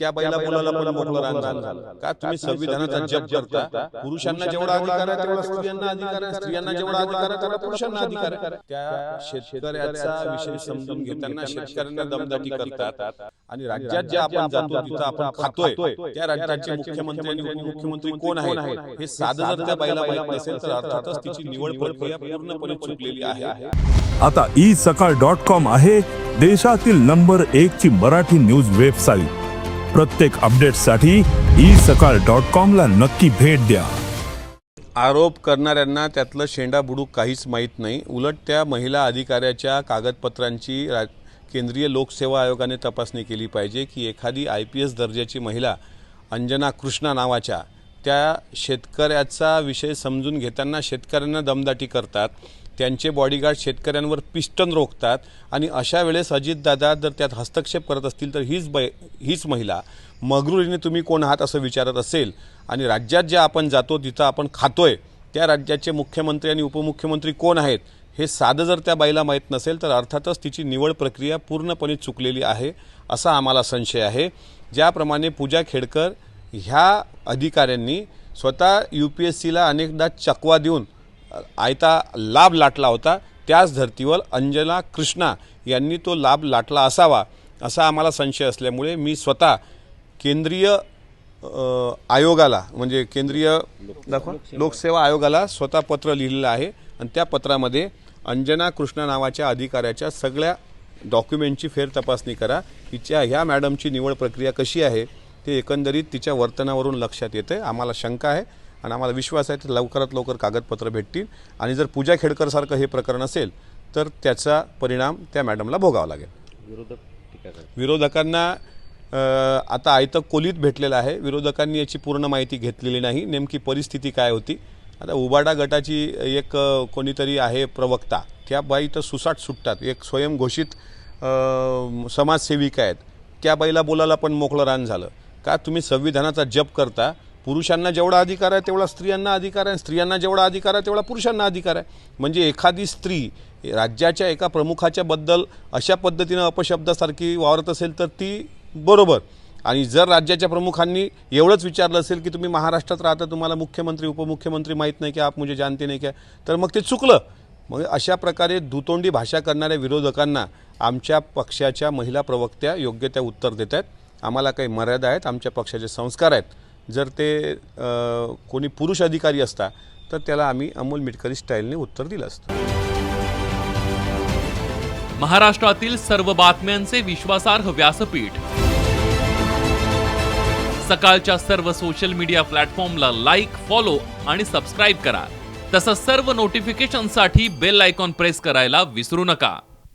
त्या बैला मुलाला पण मोकळं रान झालं. का तुम्ही संविधानाचा जप करता? पुरुषांना जेवढा अधिकार आहे तेवढा स्त्रियांना अधिकार आहे स्त्रियांना जेवढा अधिकार आहे तेवढा पुरुषांना अधिकार आहे. त्या शेतकऱ्याचा विषय समजून घेताना शेतकऱ्यांना दमदाटी करतात. आणि राज्यात जे आपण जातो तिथं आपण खातोय. त्या राज्याचे मुख्यमंत्री आणि उपमुख्यमंत्री कोण आहेत? हे साधं जर त्या बाईला माहीत नसेल तर अर्थातच तिची निवड प्रक्रिया पूर्णपणे चुकलेली आहे. आता ई सकाळ डॉट कॉम आहे. देशातील नंबर एक ची मराठी न्यूज वेबसाईट प्रत्येक अपडेटसाठी ई सकाळ डॉट कॉमला नक्की भेट द्या. आरोप करणाऱ्यांना त्यातलं शेंडा बुडूक काहीच माहीत नाही. उलट त्या महिला अधिकाऱ्याच्या कागदपत्रांची रा केंद्रीय लोकसेवा आयोगाने तपासणी केली पाहिजे की एखादी आय पी एस दर्जाची महिला अंजना कृष्णा नावाच्या त्या शेतकऱ्याचा विषय समजून घेताना शेतकऱ्यांना दमदाटी करतात. त्यांचे बॉडीगार्ड शेतकऱ्यांवर पिस्टन रोखतात आणि अशा वेळेस अजितदादा जर त्यात हस्तक्षेप करत असतील तर हीच बै हीच महिला. मगरुरीने तुम्ही कोण आहात असं विचारत असेल आणि राज्यात जे आपण जातो तिथं आपण खातोय त्या राज्याचे मुख्यमंत्री आणि उपमुख्यमंत्री कोण आहेत हे साधं जर त्या बाईला माहीत नसेल तर अर्थातच तिची निवड प्रक्रिया पूर्णपणे चुकलेली आहे असा आम्हाला संशय आहे. ज्याप्रमाणे पूजा खेडकर ह्या अधिकाऱ्यांनी स्वतः यू पी एस सीला अनेकदा चकवा देऊन आयता लाभ लाटला होता. त्याच धर्तीवर अंजना कृष्णा यांनी तो लाभ लाटला असावा असा आम्हाला संशय असल्यामुळे मी स्वतः केंद्रीय आयोगाला म्हणजे केंद्रीय दाखवा लोकसेवा आयोगाला स्वतः पत्र लिहिलेलं आहे. आणि त्या पत्रामध्ये अंजना कृष्णा नावाच्या अधिकाऱ्याच्या सगळ्या डॉक्युमेंटची फेर तपासणी करा. तिच्या ह्या मॅडमची निवड प्रक्रिया कशी आहे ते एकंदरीत तिच्या वर्तनावरून लक्षात येते आम्हाला शंका आहे. आणि आम्हाला विश्वास आहे की लवकरात लवकर कागदपत्र भेटतील. आणि जर पूजा खेडकरसारखं हे प्रकरण असेल तर त्याचा परिणाम त्या मॅडमला भोगावा लागेल. विरोधक विरोधकांना आता आयतं कोलीत भेटलेलं आहे. विरोधकांनी याची पूर्ण माहिती घेतलेली नाही. नेमकी परिस्थिती काय होती? आता उबाडा गटाची एक कोणीतरी आहे प्रवक्ता. त्या बाई तर सुसाट सुटतात. एक स्वयंघोषित समाजसेविका आहेत. त्या बाईला बोलायला पण मोकळं रान झालं. का तुम्ही संविधानाचा जप करता? पुरुषांना जेवढा अधिकार आहे तेवढा स्त्रियांना अधिकार आहे. स्त्रियांना जेवढा अधिकार आहे तेवढा पुरुषांना अधिकार आहे. म्हणजे एखादी स्त्री राज्याच्या एका प्रमुखाच्याबद्दल अशा पद्धतीनं अपशब्दासारखी वावरत असेल तर ती बरोबर. आणि जर राज्याच्या प्रमुखांनी एवढंच विचारलं असेल की तुम्ही महाराष्ट्रात राहता तुम्हाला मुख्यमंत्री उपमुख्यमंत्री माहीत नाही की आप म्हणजे जानते नाही का तर मग ते चुकलं. मग अशा प्रकारे दुतोंडी भाषा करणाऱ्या विरोधकांना आमच्या पक्षाच्या महिला प्रवक्त्या योग्य त्या उत्तर देत आहेत आम्हाला काही मर्यादा आहेत आमच्या पक्षाचे संस्कार आहेत. जर ते कोणी पुरुष अधिकारी असता तर त्याला आम्ही अमोल मिटकरी स्टाईलने उत्तर दिलं असतं. महाराष्ट्रातील सर्व बातम्यांचे विश्वासार्ह व्यासपीठ. सकाळच्या सर्व सोशल मीडिया प्लॅटफॉर्मला लाईक फॉलो आणि सबस्क्राईब करा. तसंच सर्व नोटिफिकेशनसाठी बेल आयकॉन प्रेस करायला विसरू नका.